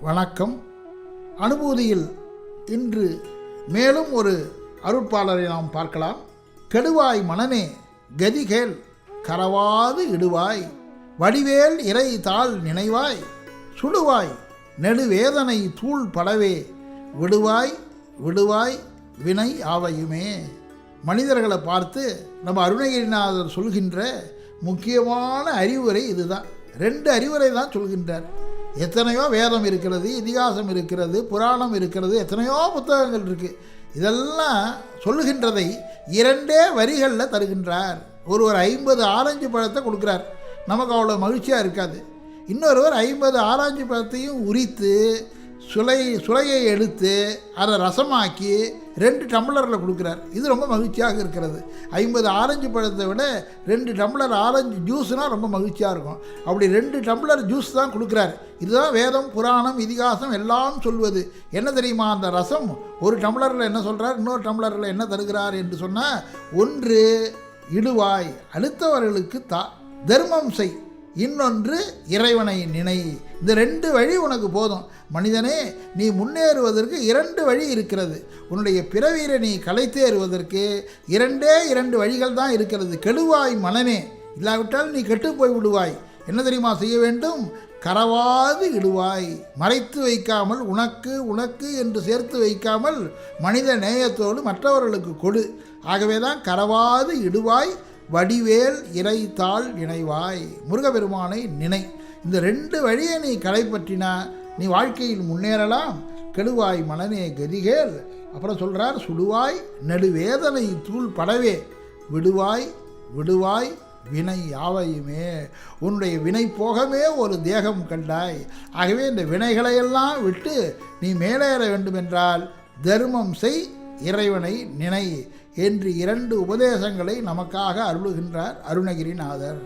வணக்கம். அனுபூதியில் இன்று மேலும் ஒரு அருட்பாளரை நாம் பார்க்கலாம். கெடுவாய் மனமே கதிகேல் கரவாது இடுவாய். வடிவேல் இறை தாள் நினைவாய். சுடுவாய் நெடுவேதனை தூள் படவே. விடுவாய் விடுவாய் வினை ஆவையுமே. மனிதர்களை பார்த்து நம்ம அருணகிரிநாதர் சொல்கின்ற முக்கியமான அறிவுரை இதுதான். ரெண்டு அறிவுரை தான் சொல்கின்றார். எத்தனையோ வேதம் இருக்கிறது இதிகாசம் இருக்கிறது புராணம் இருக்கிறது எத்தனையோ புத்தகங்கள் இருக்குது இதெல்லாம் சொல்லுகின்றதை இரண்டே வரிகளில் தருகின்றார். ஒருவர் ஐம்பது ஆரஞ்சு பழத்தை கொடுக்குறார். நமக்கு அவ்வளோ மகிழ்ச்சியாக இருக்காது. இன்னொருவர் ஐம்பது ஆரஞ்சு பழத்தையும் உரித்து சுலை சுலையை எடுத்து அதை ரசமாக்கி ரெண்டு டம்ளரில் கொடுக்குறார். இது ரொம்ப மகிழ்ச்சியாக இருக்கிறது. ஐம்பது ஆரஞ்சு பழத்தை விட ரெண்டு டம்ளர் ஆரஞ்சு ஜூஸ்னால் ரொம்ப மகிழ்ச்சியாக இருக்கும். அப்படி ரெண்டு டம்ளர் ஜூஸ் தான் கொடுக்குறாரு. இதுதான் வேதம் புராணம் இதிகாசம் எல்லாம் சொல்வது. என்ன தெரியுமா அந்த ரசம்? ஒரு டம்ளரில் என்ன சொல்கிறார் இன்னொரு டம்ளரில் என்ன தருகிறார் என்று சொன்னால் ஒன்று இடுவாய் அடுத்தவர்களுக்கு தா தர்மம் செய் இன்னொன்று இறைவனை நினை. இந்த ரெண்டு வழி உனக்கு போதும். மனிதனே நீ முன்னேறுவதற்கு இரண்டு வழி இருக்கிறது. உன்னுடைய பிறவீரை நீ கலைத்தேறுவதற்கு இரண்டே இரண்டு வழிகள் தான் இருக்கிறது. கெடுவாய் மனமே. இல்லாவிட்டால் நீ கெட்டு போய் விடுவாய். என்ன தெரியுமா செய்ய வேண்டும்? கரவாது இடுவாய். மறைத்து வைக்காமல் உனக்கு உனக்கு என்று சேர்த்து வைக்காமல் மனித நேயத்தோடு மற்றவர்களுக்கு கொடு. ஆகவே தான் கரவாது இடுவாய் வடிவேல் இறைத்தாள் நினைவாய் முருகபெருமானை நினை. இந்த ரெண்டு வழியை நீ கடைப்பற்றினா நீ வாழ்க்கையில் முன்னேறலாம். கெடுவாய் மனநே கதிகேல். அப்புறம் சொல்கிறார் சுடுவாய் நெடுவேதனை தூள் படவே விடுவாய் விடுவாய் வினை யாவையுமே. உன்னுடைய வினை போகமே ஒரு தேகம் கண்டாய். ஆகவே இந்த வினைகளையெல்லாம் விட்டு நீ மேலேற வேண்டுமென்றால் தர்மம் செய் இறைவனை நினை. என்று இரண்டு உபதேசங்களை நமக்காக அருளுகின்றார் அருணகிரிநாதர்.